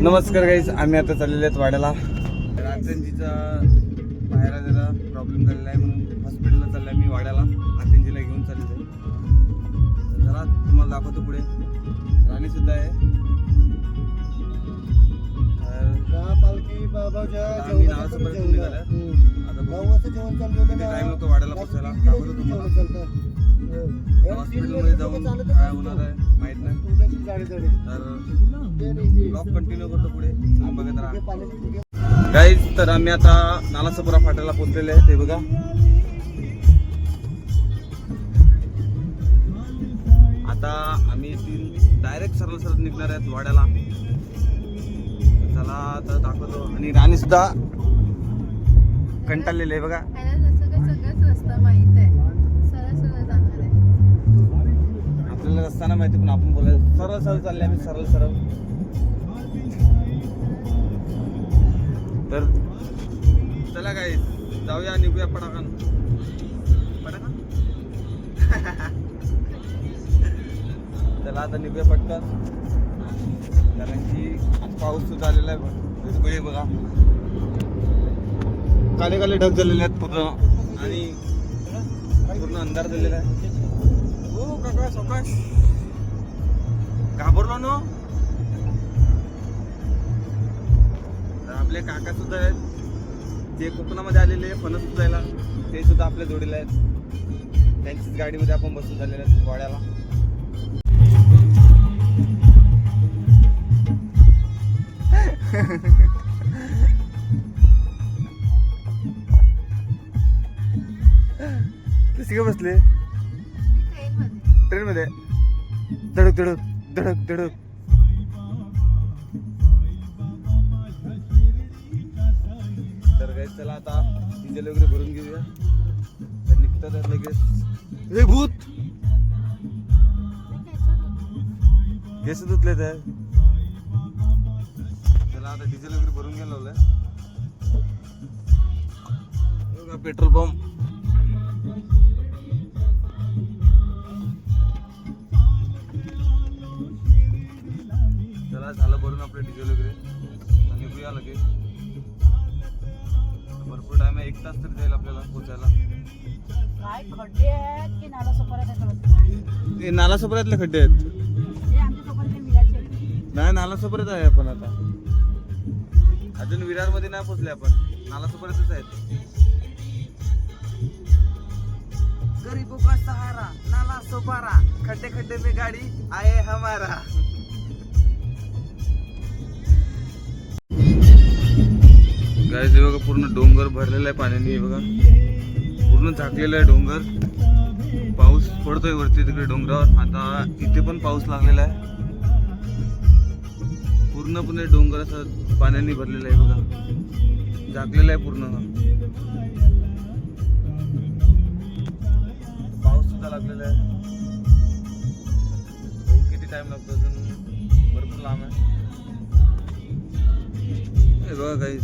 नमस्कार गाईज आम्ही आता चाललेले आहेत वाड्याला रातंजीचा बाहेर जरा प्रॉब्लेम झालेला आहे म्हणून हॉस्पिटलला चाललाय मी वाड्याला रातंजीला घेऊन चाललेलो आहे चला तुम्हाला दाखवतो पुढे राणी सुद्धा आहे पालखी बाबाच्या जेवण निघालोय. हम्म. आता बघू नऊ वाजता जेवण चालू झालं किती ना. टाइम लागतो वाड्याला पोचायला किती दाखवतो तुम्हाला. हॉस्पिटलमध्ये जाऊन काय होणार आहे? माहीत नाही. तर ब्लॉक नाही, ते. कंटिन्यू करतो पुढे. बघत ते राहा. पाण्याची तर आम्ही आता नालासपुरा फाट्याला पोहोचलेले आहे ते बघा. आता आम्ही इथून डायरेक्ट सरळ सरळ निघणार आहेत वाड्याला. चला तर दाखवतो. आणि राणी सुद्धा कंटाळलेले आहे बघा. आपल्याला रस्ता नाही माहिती पण आपण बोलायचं सरळ सरळ चालले आम्ही सरळ सरळ. तर चला काय जाऊया निघूया पटाकन पटाकन चला आता निघूया पटकन. कारण की पाऊस सुद्धा आलेला आहे बिलकुल बघा. काले काले ढग झालेले आहेत पूर्ण. आणि पूर्ण अंधार झालेला आहे. हो काका सावकाश घाबरलो नो? आपले काका सुद्धा आहेत. जे कोकणामध्ये आलेले फणस उचायला ते सुद्धा आपल्या जोडीला आहेत. त्यांचीच गाडीमध्ये आपण बसून झालेले आहेत वाड्याला. कशी का बसले? ट्रेनमध्ये. ट्रेन मध्ये धडक धडक धडक धडक. तर काही चला आता डिझेल वगैरे भरून घेऊया. तर निघतात लगेच. हे भूत. केस धुतले ते. चला आता डिझेल वगैरे भरून घ्यायला लावलंय. बघा पेट्रोल पंप. डिझेल वगैरे आता निघूया लगेच भरपूर टाइम आहे एक तास तरी जाईल आपल्याला पोचायला. काय खड्डे आहेत की नाला आहे हे सोबतले खड्डे आहेत. हे ते नाही नाला सोबतच आहे आपण आता. अजून विरारमध्ये नाही पोहोचले आपण. नाला सोबतच आहेत. गरीबों का सहारा नाला सोपारा खड्डे खड्डे में गाड़ी आए हमारा. गायज हे बघा पूर्ण डोंगर भरलेला आहे पाण्याने हे बघा. पूर्ण झाकलेला आहे डोंगर. पाऊस पडतोय वरती तिकडे डोंगरावर. आता इथे पण पाऊस लागलेला आहे. पूर्णपणे डोंगर असं पाण्याने भरलेलं आहे बघा. झाकलेलं आहे पूर्ण. पाऊस सुद्धा लागलेला आहे. हो, किती टाइम लागतो अजून? भरपूर लांब आहे. हे बघा काही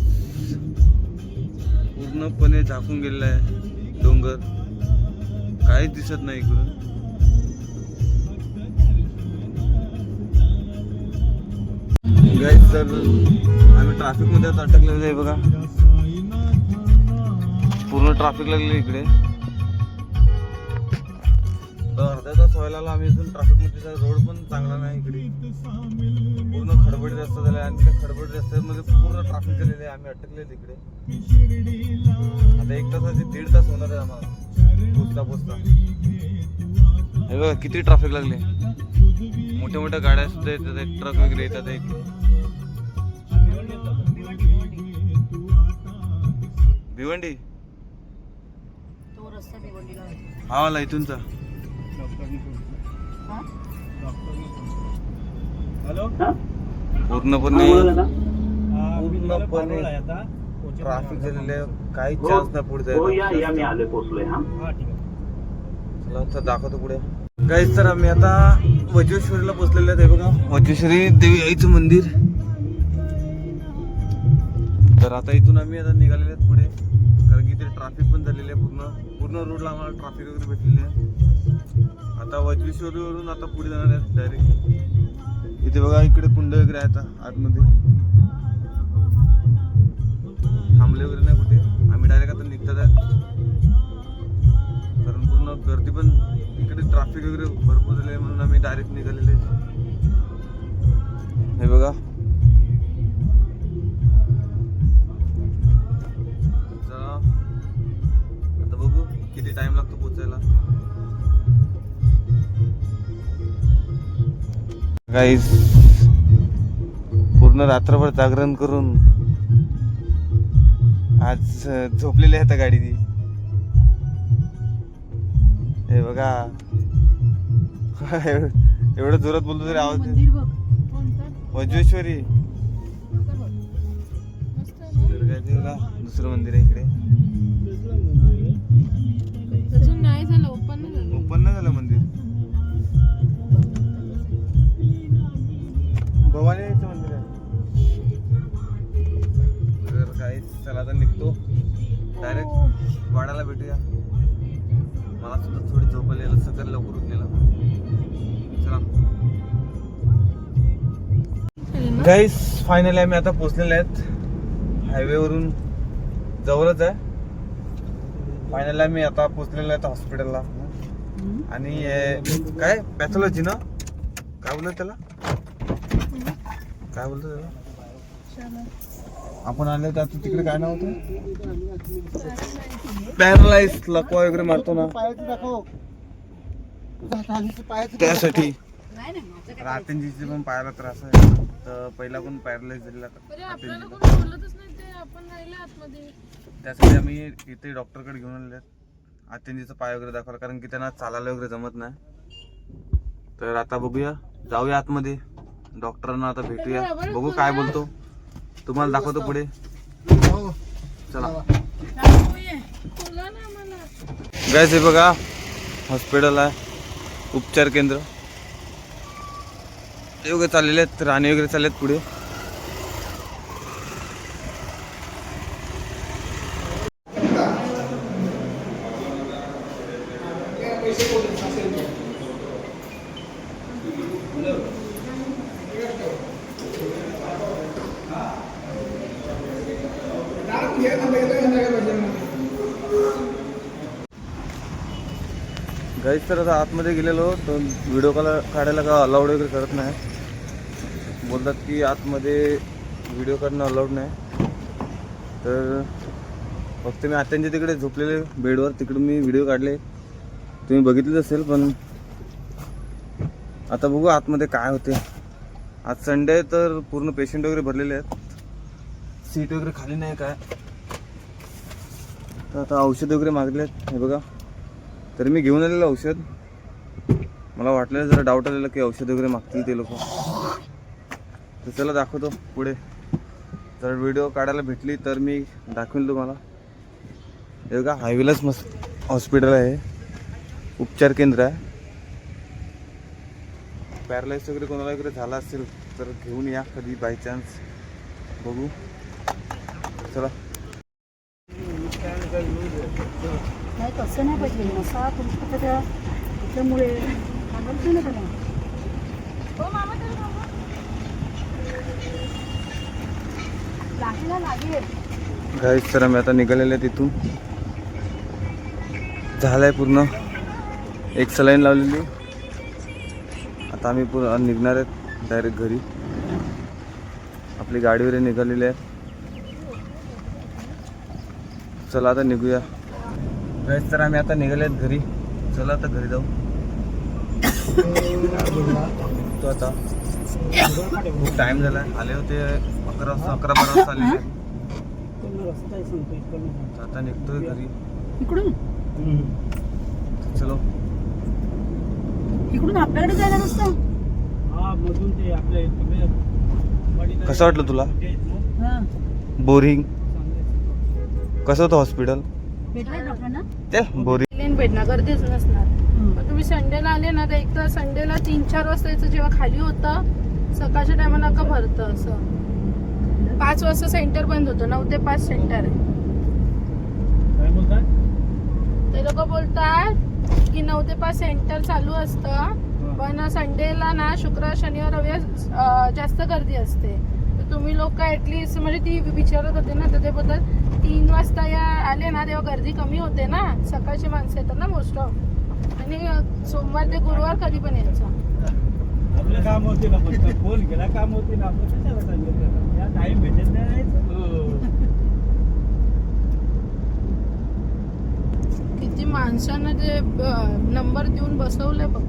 पूर्णपणे झाकून गेलेला आहे डोंगर. काहीच दिसत नाही इकडून. तर आम्ही ट्रॅफिकमध्ये अटकलेलो आहे बघा. पूर्ण ट्रॅफिक लागले इकडे. तर अर्धा तास व्हायला आम्ही इथून ट्रॅफिकमध्ये रोड पण चांगला नाही इकडे. पूर्ण खडबडी रस्ता झाला आणि त्या खडबडी रस्त्यामध्ये पूर्ण ट्रॅफिक झालेलं आहे. आम्ही अटकले तिकडे आता एक तासाचे दीड तास होणार आहे आम्हाला. पोचता पोचता. हे बघा किती ट्रॅफिक लागले. मोठ्या मोठ्या गाड्या सुद्धा येतात एक ट्रक वगैरे येतात एक भिवंडी. हा वाला इथूनचा. हा? पूर्णपणे पूर्णपणे ट्रॅफिक झालेलं आहे. काही चान्स नाही पुढे हो जायला मी आलोय पोचलोय हा. चला आता दाखवतो पुढे. काहीच तर आम्ही आता वज्रेश्वरीला पोहोचलेलो आहे. बघा. वज्रेश्वरी देवी आईचं मंदिर. तर आता इथून आम्ही आता निघालेले आहेत पुढे. कारण की ते ट्रॅफिक पण झालेलं आहे पूर्ण. पूर्ण रोडला आम्हाला ट्रॅफिक वगैरे भेटलेले आहे. आता वज्रेश्वरीवरून आता पुढे जाणार आहेत डायरेक्ट इथे बघा इकडे कुंड वगैरे आहेत आतमध्ये. थांबले वगैरे नाही कुठे. आम्ही डायरेक्ट आता निघतात आहेत कारण पूर्ण गर्दी पण इकडे ट्रॅफिक वगैरे भरपूर झाले म्हणून आम्ही डायरेक्ट निघालेले हे बघा. चला. आता बघू किती टाइम लागतो पोचायला गाईस पूर्ण रात्रभर जागरण करून आज झोपलेली आहे गाडी ती हे बघा. एवढं जोरात बोलतो तरी आवाज मंदिर बघ. कोणतं? वज्रेश्वरी. दुसरं मंदिर आहे इकडे. अजून नाही झालं ओपन नाही झालं. ओपन नाही झालं मंदिर. भवानीचं मंदिर आहे तर काही चला आता निघतो. डायरेक्ट वाड्याला भेटूया. मला सुद्धा थोडी झोप आलेलं सकाळी लवकर उठलेलं. चला. गाईस फायनली आम्ही आता पोचलेले आहेत. हायवेवरून जवळच आहे. फायनली आम्ही आता पोचलेलो आहेत हॉस्पिटलला आणि काय? पॅथॉलॉजी ना? काय बोलत त्याला? काय बोलतो आपण आले तर आता तिकडे काय नाव होतं? पॅरलाइज लकवा वगैरे मारतो ना. पायाचं दाखव. पायाचं त्यासाठी. रात्यांजीचे पण पायाला त्रास आहे. तर पहिला पण पॅरलाइज झालेला अरे आपल्याला आत्यांजीला. कोणी बोलतच नाही ते आपण राहिले आतमध्ये. त्यासाठी आम्ही इथे डॉक्टरकडे घेऊन आले आत्यांजीचा पाय वगैरे दाखवला कारण की त्यांना चालायला वगैरे जमत नाही. तर आता बघूया. जाऊया आतमध्ये. डॉक्टरांना आता भेटूया. बघू काय बोलतो. तुम्हाला दाखवतो पुढे. हो. चला. गॅस हे बघा. हॉस्पिटल आहे. उपचार केंद्र. ते वगैरे चाललेले आहेत. राणी वगैरे चालले आहेत पुढे गाईच तर आता आतमध्ये गेलेलो तर व्हिडिओ कॉल काढायला का अलाउड वगैरे करत नाही. बोलतात की आतमध्ये व्हिडिओ काढणं अलाउड नाही. तर फक्त मी आत्यांच्या तिकडे झोपलेले बेडवर तिकडे मी व्हिडिओ काढले. तुम्ही बघितलेच असेल पण आता बघू आतमध्ये काय होते. आज संडे आहे तर पूर्ण पेशंट वगैरे भरलेले आहेत. सीट वगैरे खाली नाही काय. तर आता औषध वगैरे मागले आहेत हे बघा. तर मी घेऊन आलेलं औषध. मला वाटलेलं जरा डाऊट आलेलं की औषध वगैरे मागतील ते लोक. तर चला दाखवतो पुढे. जर व्हिडिओ काढायला भेटली तर मी दाखवेल तुम्हाला. हे बघा हायवेलाच मस्त हॉस्पिटल आहे. उपचार केंद्र आहे. पॅरालाइज वगैरे कोणाला वगैरे झाला असेल तर घेऊन या कधी बाय चान्स बघू. चला. नाही तसं नाही पाहिजे. नसा तुमच्या त्या त्याच्यामुळे सांगायचं ना त्याला. हो लागेला. आम्ही आता निघालेले आहे तिथून. झालंय पूर्ण. एक सलाईन लावलेली. आता आम्ही पूर्ण निघणार आहेत डायरेक्ट घरी. आपली गाडी वगैरे निघालेली आहे चला आता निघूया. गाईस तर आम्ही आता निघाले आहेत घरी. चला आता घरी जाऊ. तो आता खूप टाइम झाला. आले होते अकरा वाजता अकरा बारा वाजता तर आता निघतोय घरी. इकडून? चलो. इकडून आपल्याकडे जायला नसतं कसं वाटलं तुला? हां. बोरिंग कसं होतं हॉस्पिटल ते लेन भेटणार गर्दीच नसणार. तुम्ही संडेला आले ना तर एक तर संडेला तीन चार वाजता जेव्हा खाली होतं सकाळच्या टायमाला का भरतं असं. पाच वाजता सेंटर बंद होतं नऊ ते पाच सेंटर आहे. ते लोक बोलतात की नऊ ते पाच सेंटर चालू असतं पण संडेला ना शुक्र शनिवार रविवार जास्त गर्दी असते. तुम्ही लोक ऍटलिस्ट म्हणजे ती विचारत होते ना तर ते बोलतात तीन वाजता या आले ना तेव्हा गर्दी कमी होते ना. सकाळची माणसं येतात ना मोस्ट ऑफ आणि सोमवार ते गुरुवार कधी पण यायचं. आपलं काम होते ना फक्त फोन केला काम होते ना आपलं कशाला सांगितलं या टाइम भेटत नाही किती माणसांना ते नंबर देऊन बसवलंय बघ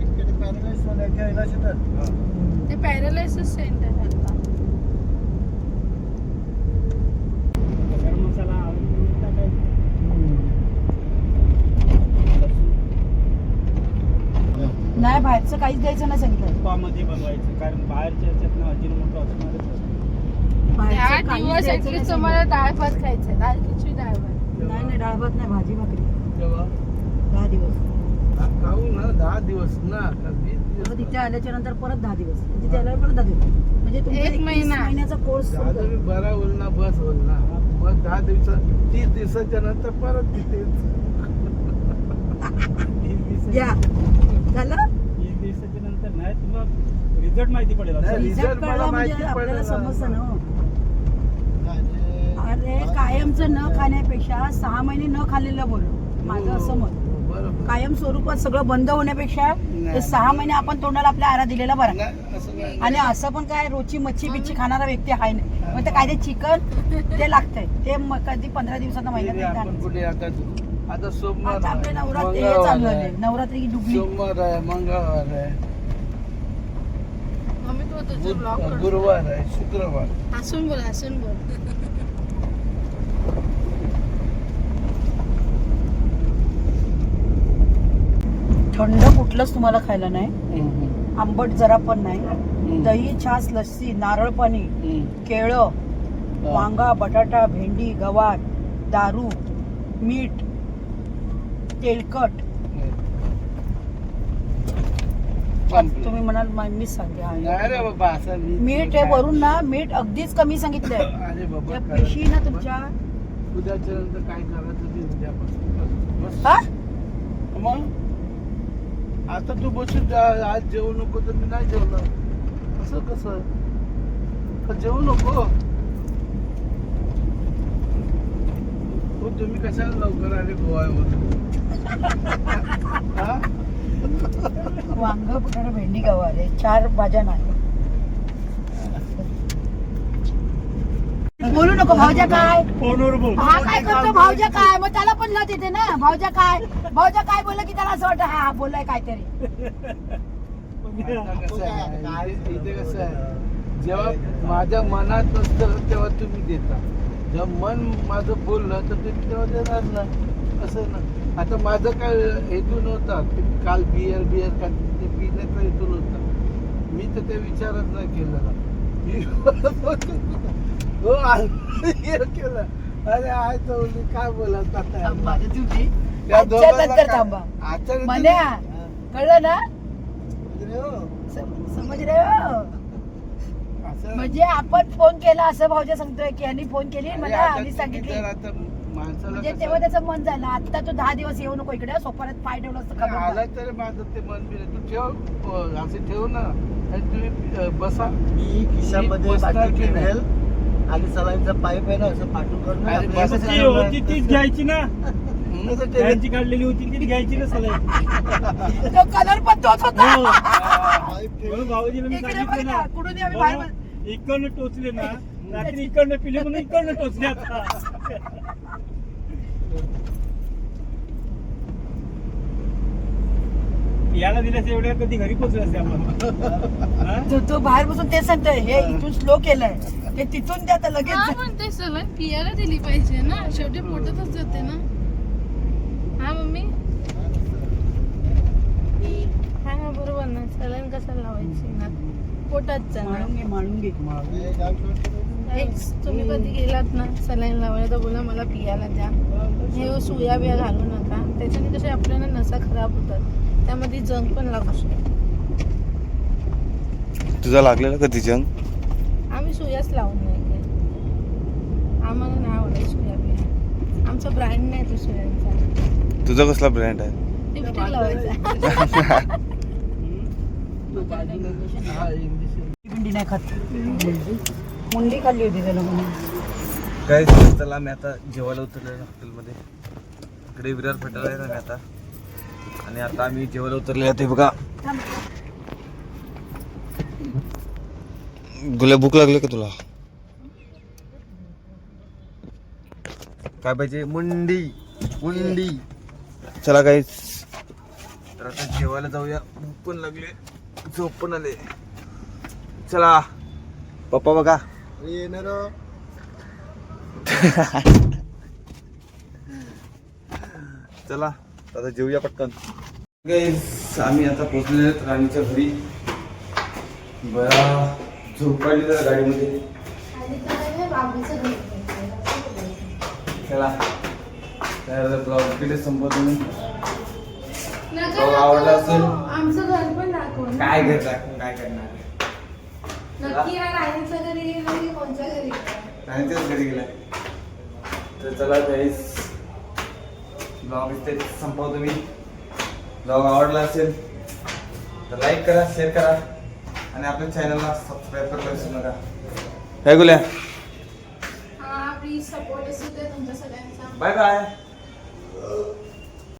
इकडे ते पॅरालायसिस सेंटर. नाही बाहेरचं काहीच द्यायचं नाही सांगितलं. तुपामध्ये बनवायचं कारण बाहेरच्या ह्याच्यात ना अजिनोमोटो असणारच दिवस ऍटलीस्ट तुम्हाला डाळ भात खिचडी डाळ भात? नाही नाही डाळ भात नाही भाजी भाकरी. तेव्हा? दहा दिवस. खाऊ ना दहा दिवस ना. वीस मग तिथे दिवस आल्याच्यानंतर परत दहा दिवस. तिथे आल्यावर परत दहा दिवस. म्हणजे तुमचा एक 21 महिना. महिन्याचा कोर्स दिवस बरा होईल ना बस होईल ना. मग दहा दिवसात तीस दिवसाच्या नंतर परत तिथेच. वीस दिवसाच्या- या. झालं? वीस दिवसाच्या नंतर नाही रिझल्ट माहिती पडेल. असं. नाही, रिझल्ट result मला कळला म्हणजे आपल्याला. समजतं ना हो. अरे कायमचं न खाण्यापेक्षा सहा महिने न खाल्लेलं बोल माझं असं मत. कायम स्वरूपात सगळं बंद होण्यापेक्षा ते सहा महिने आपण तोंडाला आपल्या आरा दिलेला बरा. आणि असं पण काय रोजची मच्छी बिच्छी खाणारा व्यक्ती आहे नाही. मग ते काय ते चिकन ते लागतंय. ते कधी पंधरा दिवसात महिन्यात आता आता सोमवार आपले नवरात्री हे चालू आहे, नवरात्री की डुबली. सोमवार आहे मंगळवार आहे. मम्मी तू तुझं बुध- ब्लॉग कर गुरुवार आहे शुक्रवार. हसून बोल हसून बोल. थंड कुठलंच तुम्हाला खायला नाही. आंबट जरा पण नाही. दही छास लस्सी नारळ पाणी केळं वांगा बटाटा भेंडी गवार दारू मीठ तेलकट. तुम्ही म्हणाल "मा- मीच सांगते मीठ हे वरून ना मीठ अगदीच कमी सांगितलंय. पिशी ना तुमच्या उद्याच्या नंतर काय करायचं ते उद्यापासून बस. हा मग आता तू बसून जा- आज जेवू नको तर मी नाही जेवणार. असं कसं? जेवू नको. हो, तुम्ही कशाला लवकर आले गोवावर वांग भेंडी गाव आले. चार भाज्या नाही. बोलू नको भावजा काय? फोनवर बोल. हा काय करतो भावजा काय? मग त्याला पण लत येते ना. भावजा काय? भावजा काय बोललं की त्याला असं वाटतं हा बोललाय काहीतरी. कसं आहे? जेव्हा माझ्या मनात नसतं तेव्हा तुम्ही देता. जेव्हा मन माझं बोललं तर तुम्ही तेव्हा देणार ना. असं ना. आता माझं काय हेतू नव्हता. काल बियर बियर का ते पिण्याचा हेतू नव्हता. मी तर ते विचारच नाही केलेला. हो हे केलं. अरे आहे चौली काय बोलत आता माझ्या तुझी त्या आजच्या दोघांना नंतर काय- थांबा. आजच्या नंतर- मन्या कळलं ना? हो. सम- समज रे हो. असं. म्हणजे आपण फोन केला असं भाऊजा सांगतोय की यांनी फोन केली अरे मला आता आणि तुम्ही सांगितली. तर आता माणसाला म्हणजे कसं- तेव्हा त्याचं मन झालं. आता तू दहा दिवस येऊ नको इकडे सोपाऱ्यात पाय ठेवलं असतं आला खबर तर माझं ते मन बी तू ठेव अं, असे ठेव ना. आणि तुम्ही अं, बसा. मी खिशामध्ये मी बसणार बाटली की नाही? ठेवेल आणि सलाईनचा पाईप आहे ना असं करून ती होती तीच घ्यायची ना? त्यांची काढलेली होती तीच घ्यायची ना सलाईन. तो कलर पण तोच होता. हो. म्हणून भाऊजीला मी इकडे सांगितलं बघ ना. ना, कुठून आम्ही बाहेर म्हणून इकडनं टोचले ना रात्री इकडनं पिले म्हणून इकडनं टोचले आता. याला दिल्यास एवढ्या कधी घरी पोचले असते आपण? तो तो बाहेर बसून ते सांगतोय हे इथून स्लो केलंय. ते तिथून ते आता हा लगेच पण ते सलाईन पियाला दिली पाहिजे ना. शेवटी पोटातच जाते ना. हा मम्मी? हा ना बरोबर ना. सलाईन कशाला लावायची ना? पोटात जाणार माळून घे माळून घे हे गाव सोडतो. Guys, तुम्ही कधी गेलात ना सलाईन लावायला तर बोला मला पियाला द्या. हे सुया बिया घालू नका. त्याच्याने कसे आपल्याला नसा खराब होतात. त्यामध्ये जंग पण लागू शकतो. तुझा लागलेला कधी जंग? आम्ही सुयाच लावून नाही आम्हाला नाही आवडत सुया बिया. आमचा ब्रँड नाही तो सुयांचा. तुझा कसला ब्रँड आहे? लिपस्टिक लावायचा. हा इंग्लिश पिंडी नाही खात मुंडी खाल्ली होती त्याला म्हणून. काय चला मी आता जेवायला उतरलेलो हॉटेलमध्ये. इकडे विरार फेटायला आहे ना मी आता. आणि आता आम्ही जेवायला उतरले ते बघा. गुला भूक लागली का तुला? काय पाहिजे? मुंडी. मुंडी. चला काही तर आता जेवायला जाऊया. भूक पण लागले. झोप पण आले. चला. पप्पा बघा. येणार चला. आता जेऊया पटकन. आम्ही आता पोहोचलेलो आहेत राणीच्या घरी. बरा झोप काढली जरा गाडीमध्ये. चला. तर ब्लॉग. नका हो, आवडला. असेल. आमचं घर पण दाखव. काय घर टाकून काय करणार? नक्की या राणीच्या घरी गेलं कोणत्या घरी गेलं? राणीच्याच घरी गेलाय तर चला गाईस ब्लॉग इथे संपवतो मी. ब्लॉग आवडला असेल तर लाईक करा शेअर करा आणि आपल्या चॅनलला सबस्क्राईब करायला विसरू नका. काय गुल्या हा प्लीज सपोर्ट असू दे तुमच्या सगळ्यांचा. Bye bye